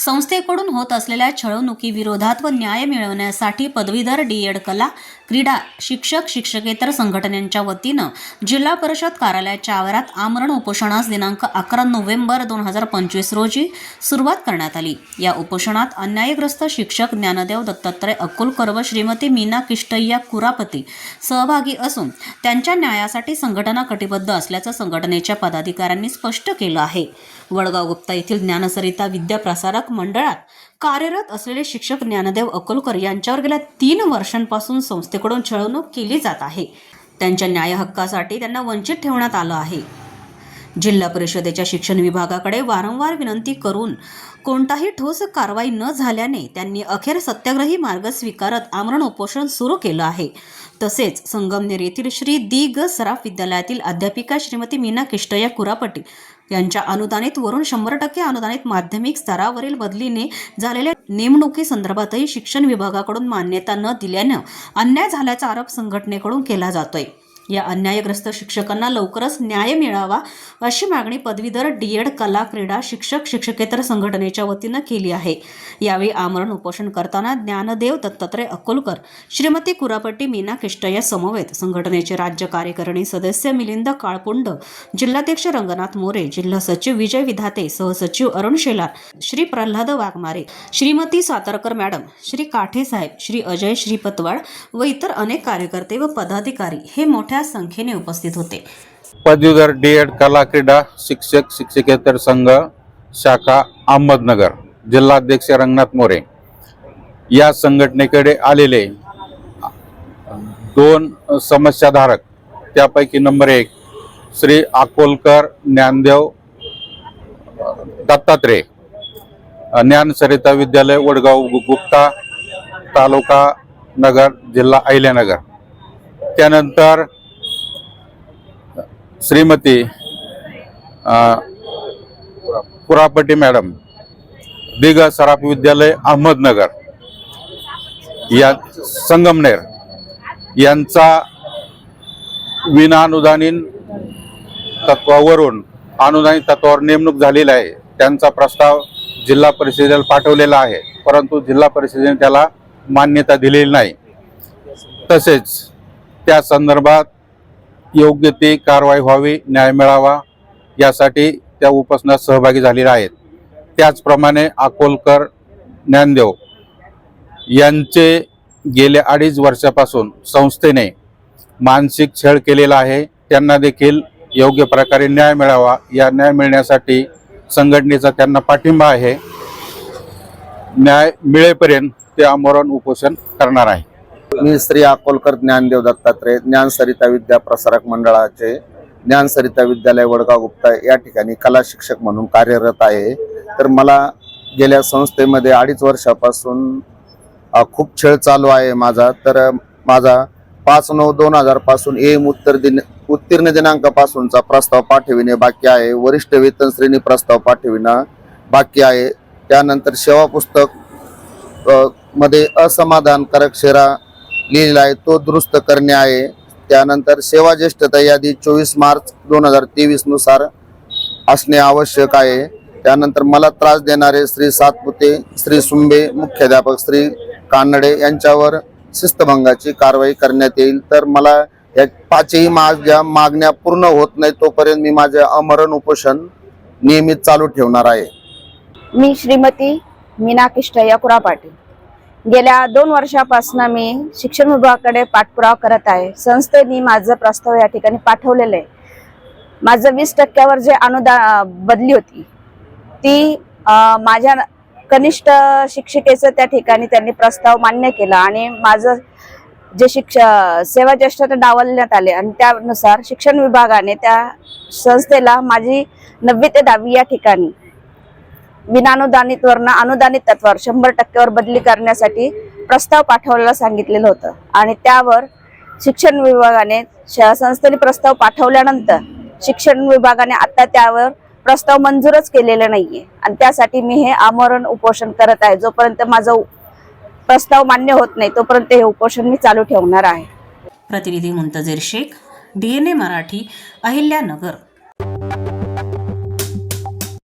संस्थेकडून होत असलेल्या छळवणुकीविरोधात व न्याय मिळवण्यासाठी पदवीधर डीएड कला क्रीडा शिक्षक शिक्षकेतर संघटनांच्या वतीनं जिल्हा परिषद कार्यालयाच्या आवारात आमरण उपोषणास दिनांक अकरा नोव्हेंबर दोन हजार पंचवीस रोजी सुरुवात करण्यात आली. या उपोषणात अन्यायग्रस्त शिक्षक ज्ञानदेव दत्तात्रय अकोलकर व श्रीमती मीना किष्टय्या कुरापती सहभागी असून त्यांच्या न्यायासाठी संघटना कटिबद्ध असल्याचं संघटनेच्या पदाधिकाऱ्यांनी स्पष्ट केलं आहे. वडगाव गुप्ता येथील ज्ञानसरिता विद्याप्रसारक मंडळात कार्यरत असलेले शिक्षक ज्ञानदेव अकोलकर यांच्यावर गेल्या तीन वर्षांपासून संस्थेकडून छळवणूक केली जात आहे. त्यांच्या न्याय हक्कासाठी त्यांना वंचित ठेवण्यात आलं आहे. जिल्हा परिषदेच्या शिक्षण विभागाकडे वारंवार विनंती करून कोणताही ठोस कारवाई न झाल्याने त्यांनी अखेर सत्याग्रही मार्ग स्वीकारत आमरण उपोषण सुरू केलं आहे. तसेच संगमनेर येथील श्री दी ग सराफ विद्यालयातील अध्यापिका श्रीमती मीना किष्टया कुरापटी यांच्या अनुदानित वरून शंभर टक्के अनुदानित माध्यमिक स्तरावरील बदलीने झालेल्या नेमणुकीसंदर्भातही शिक्षण विभागाकडून मान्यता न दिल्यानं अन्याय झाल्याचा आरोप संघटनेकडून केला जातोय. या अन्यायग्रस्त शिक्षकांना लवकरच न्याय मिळावा अशी मागणी पदवीधर डीएड कला क्रीडा शिक्षक शिक्षकेतर संघटनेच्या वतीनं केली आहे. यावेळी आमरण उपोषण करताना ज्ञानदेव दत्तात्रय अकोलकर श्रीमती कुरापट्टी मीना किष्टया समवेत संघटनेचे राज्य कार्यकारिणी सदस्य मिलिंद काळपुंड जिल्हाध्यक्ष रंगनाथ मोरे जिल्हा सचिव विजय विधाते सहसचिव अरुण शेलार श्री प्रल्हाद वाघमारे श्रीमती सातारकर मॅडम श्री काठे साहेब श्री अजय श्रीपतवाड व इतर अनेक कार्यकर्ते व पदाधिकारी हे मोठ्या संख्येने उपस्थित होते. पदवीधर डी एड कला क्रीडा शिक्षक शिक्षकेतर संघ शाखा अहमदनगर जिल्हाध्यक्ष रंगनाथ मोरे. या संघटनेकडे आलेले दोन समस्याधारक त्यापैकी नंबर एक श्री अकोलकर ज्ञानदेव दत्तात्रेय ज्ञान सरिता विद्यालय वडगाव गु- गुप्ता तालुका नगर जिल्हा अहिल्यानगर. त्यानंतर श्रीमती कुरापटी मॅडम दिग सराफ विद्यालय अहमदनगर. या संगमनेर यांचा विनाअनुदानीन तत्वावरून अनुदानित तत्वावर नेमणूक झालेली आहे. त्यांचा प्रस्ताव जिल्हा परिषदेला पाठवलेला आहे परंतु जिल्हा परिषदेने त्याला मान्यता दिलेली नाही. तसेच त्या संदर्भात योग्य ती कारवाई व्हावी न्याय मिळावा यासाठी त्या उपासनात सहभागी झालेल्या आहेत. त्याचप्रमाणे अकोलकर ज्ञानदेव यांचे गेल्या अडीच वर्षापासून संस्थेने मानसिक छळ केलेला आहे. त्यांना देखील योग्य प्रकारे न्याय मिळावा. या न्याय मिळण्यासाठी संघटनेचा त्यांना पाठिंबा आहे. न्याय मिळेपर्यंत ते आमरण उपोषण करणार आहे. मी श्री अकोलकर ज्ञानदेव दत्तात्रय ज्ञानसरिता विद्या प्रसारक मंडळाचे ज्ञान सरिता विद्यालय वडगाव गुप्ता या ठिकाणी कला शिक्षक म्हणून कार्यरत आहे. तर मला गेल्या संस्थेमध्ये अडीच वर्षापासून खूप छळ चालू आहे माझा. तर माझा पाच नऊ दोन हजारपासून एम उत्तर दिन उत्तीर्ण दिनांकापासूनचा प्रस्ताव पाठविणे बाकी आहे. वरिष्ठ वेतन श्रेणी प्रस्ताव पाठविणं बाकी आहे. त्यानंतर सेवा पुस्तकमध्ये असमाधानकारक शेरा लिहिलेला आहे तो दुरुस्त करणे आहे. त्यानंतर सेवा ज्येष्ठता यादी चोवीस मार्च दोन हजार तेवीसनुसार असणे आवश्यक आहे. त्यानंतर मला त्रास देणारे श्री सातपुते श्री सुंबे मुख्याध्यापक श्री कानडे यांच्यावर शिस्तभंगाची कारवाई करण्यात येईल. तर मला या पाचही माझ्या मागण्या पूर्ण होत नाही तोपर्यंत मी माझे अमरण उपोषण नियमित चालू ठेवणार आहे. मी श्रीमती मीना किष्टय्या कुरापाटी गेल्या दोन वर्षापासून मी शिक्षण विभागाकडे पाठपुरावा करत आहे. संस्थेने माझं प्रस्ताव या ठिकाणी पाठवलेलं आहे. माझं वीस टक्क्यावर जे अनुदान बदली होती ती माझ्या कनिष्ठ शिक्षिकेचं त्या ठिकाणी त्यांनी प्रस्ताव मान्य केला आणि माझं जे शिक्ष सेवा ज्येष्ठता डावलण्यात आले आणि त्यानुसार शिक्षण विभागाने त्या संस्थेला माझी नववी ते दहावी या ठिकाणी विनानुदानित वर्ण अनुदानित तत्वावर शंभर टक्क्यावर बदली करण्यासाठी प्रस्ताव पाठवलेला सांगितलेलं होतं. आणि त्यावर शिक्षण विभागाने संस्थेने प्रस्ताव पाठवल्यानंतर शिक्षण विभागाने आता त्यावर प्रस्ताव मंजूरच केलेला नाहीये. आणि त्यासाठी मी हे आमरण उपोषण करत आहे. जोपर्यंत माझा प्रस्ताव मान्य होत नाही तोपर्यंत हे उपोषण मी चालू ठेवणार आहे. प्रतिनिधी मुंतजीर शेख डीएनए मराठी अहिल्यानगर.